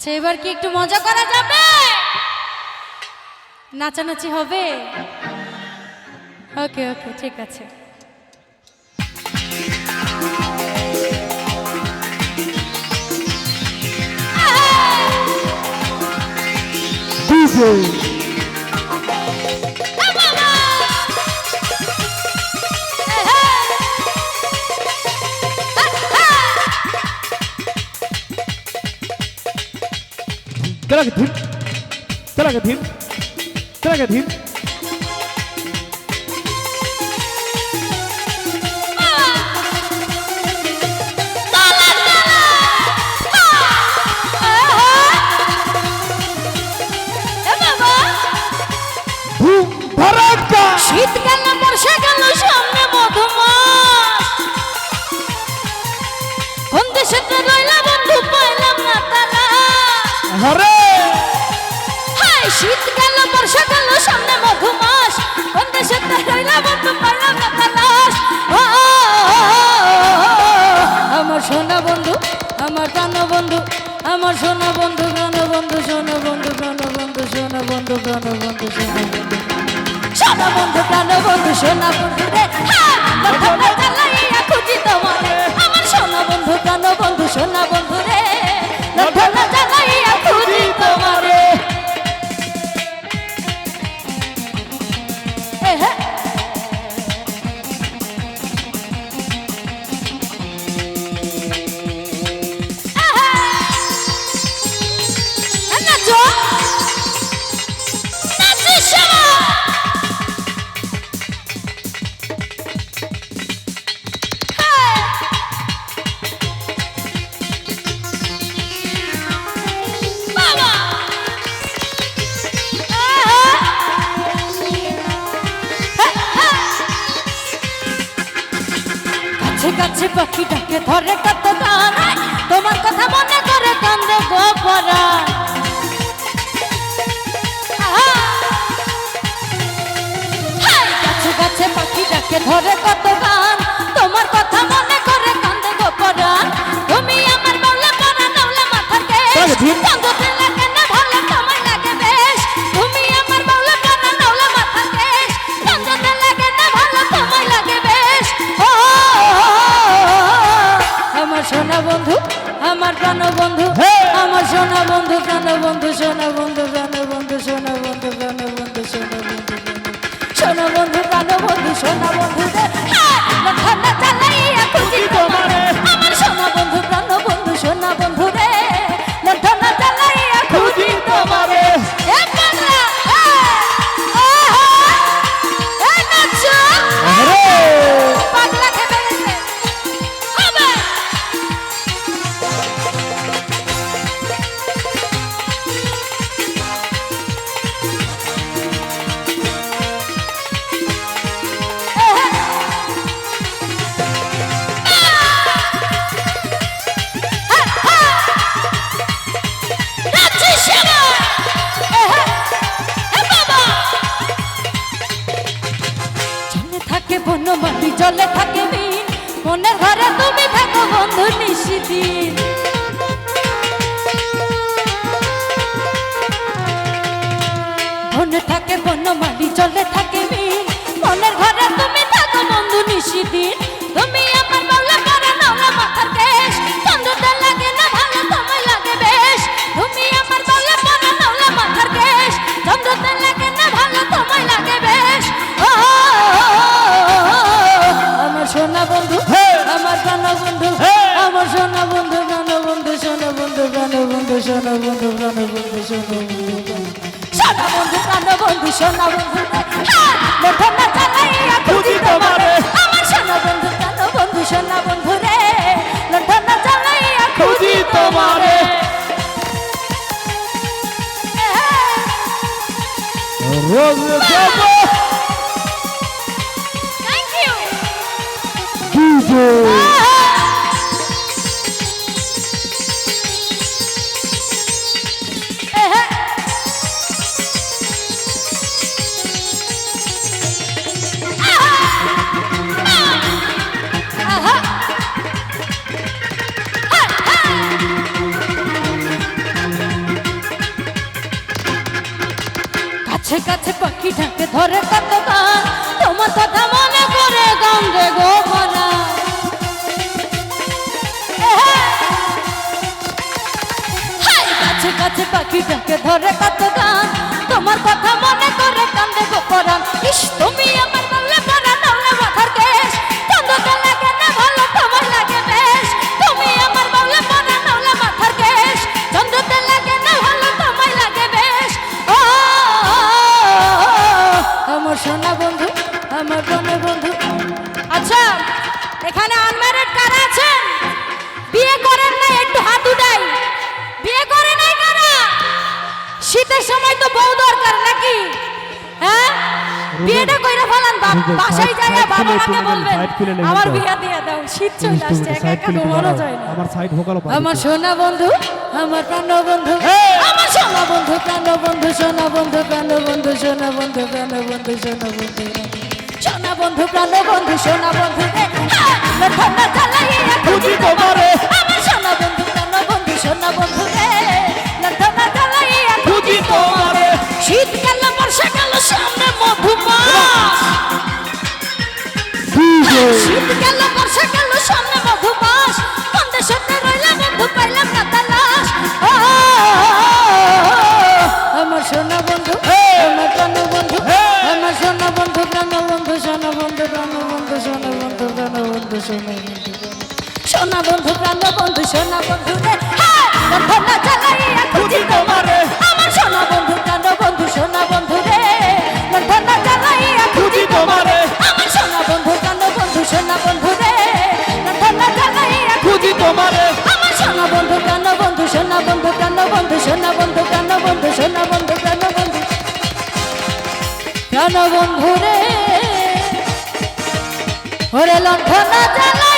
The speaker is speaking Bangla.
আচ্ছা এবার কি একটু মজা করা যাবে? নাচানাচি হবে? ওকে ওকে ঠিক আছে। Talaga dim. Talaga dim. Talaga dim. ধুম সোনা বন্ধু, আমার প্রাণ বন্ধু, আমার সোনা বন্ধু, প্রাণ বন্ধু, সোনা বন্ধু, প্রাণ বন্ধু, সোনা বন্ধু, প্রাণ বন্ধু, সোনা বন্ধু। সোনা বন্ধু, প্রাণ বন্ধু, সোনা বন্ধু রে খুঁজি তোমারে। আমার সোনা বন্ধু, প্রাণ বন্ধু, সোনা বন্ধু রে পাখি ডাকে ধরে কত তোমার কথা মনে করে কান্দে গোপরা কাছে কাছে পাখি ডাকে ধরে কত গান তোমার কথা মনে করে কান্দে গোপরা তুমি আমার বললে পরা নৌলে মাথার কেশ বন্ধু! আমার সোনা বন্ধু প্রাণ বন্ধু সোনা জলে থাকে মিন ঘরে তুমি থাকো বন্ধু নিশিদিন। মনে থাকে বনমালি জলে বন্ধু প্রাণ বন্ধু বন্ধু সোনা বন্ধু প্রাণ বন্ধু সোনা বন্ধু হ্যাঁ, লঠনা চালাইয়া খুঁজি তোমারে আমার সোনা বন্ধু প্রাণ বন্ধু সোনা বন্ধু রে লঠনা চালাইয়া খুঁজি তোমারে রোজ দেব থ্যাংক ইউ কাছে কাছে পাখি ঢাকে ধরে কত গান তোমার কথা মনে করে গঙ্গে গো মনা কাছে কাছে পাখি ডাকে ধরে কত গান তোমার কথা মনে করে কান্দে গো ইস, তুমি আমার সোনা বন্ধু আমার বনে বন্ধু। আচ্ছা এখানে আনম্যারিড কারা আছেন? বিয়ে করেন না একটু হাত উঠাই। বিয়ে করে নাই কারা? শীতের সময় তো বউ দরকার নাকি? হ্যাঁ? বিয়েটা কইরা ফেলান বাসায় যায় বাবা মাকে বলবেন আমার বিয়া দিয়ে দাও শীত চলে আসছে একা একা ঘুমানো যায় না। আমার সাইড ভোকালো আমার সোনা বন্ধু আমার প্রাণ বন্ধু। প্রাণ বন্ধু রে জ্বালাইয়া খুঁজি তোমারে বন্ধু সোনা বন্ধু রে। লণ্ঠনটা জ্বালাইয়া খুঁজি তোমারে। আমার সোনা বন্ধু প্রাণ বন্ধু সোনা বন্ধু রে। লণ্ঠনটা জ্বালাইয়া খুঁজি তোমারে। আমার সোনা বন্ধু প্রাণ বন্ধু সোনা বন্ধু রে। লণ্ঠনটা জ্বালাইয়া খুঁজি তোমারে। আমার সোনা বন্ধু প্রাণ বন্ধু সোনা বন্ধু প্রাণ বন্ধু সোনা বন্ধু প্রাণ বন্ধু সোনা বন্ধু প্রাণ বন্ধু। প্রাণ বন্ধু রে। ওরে লণ্ঠন জ্বালা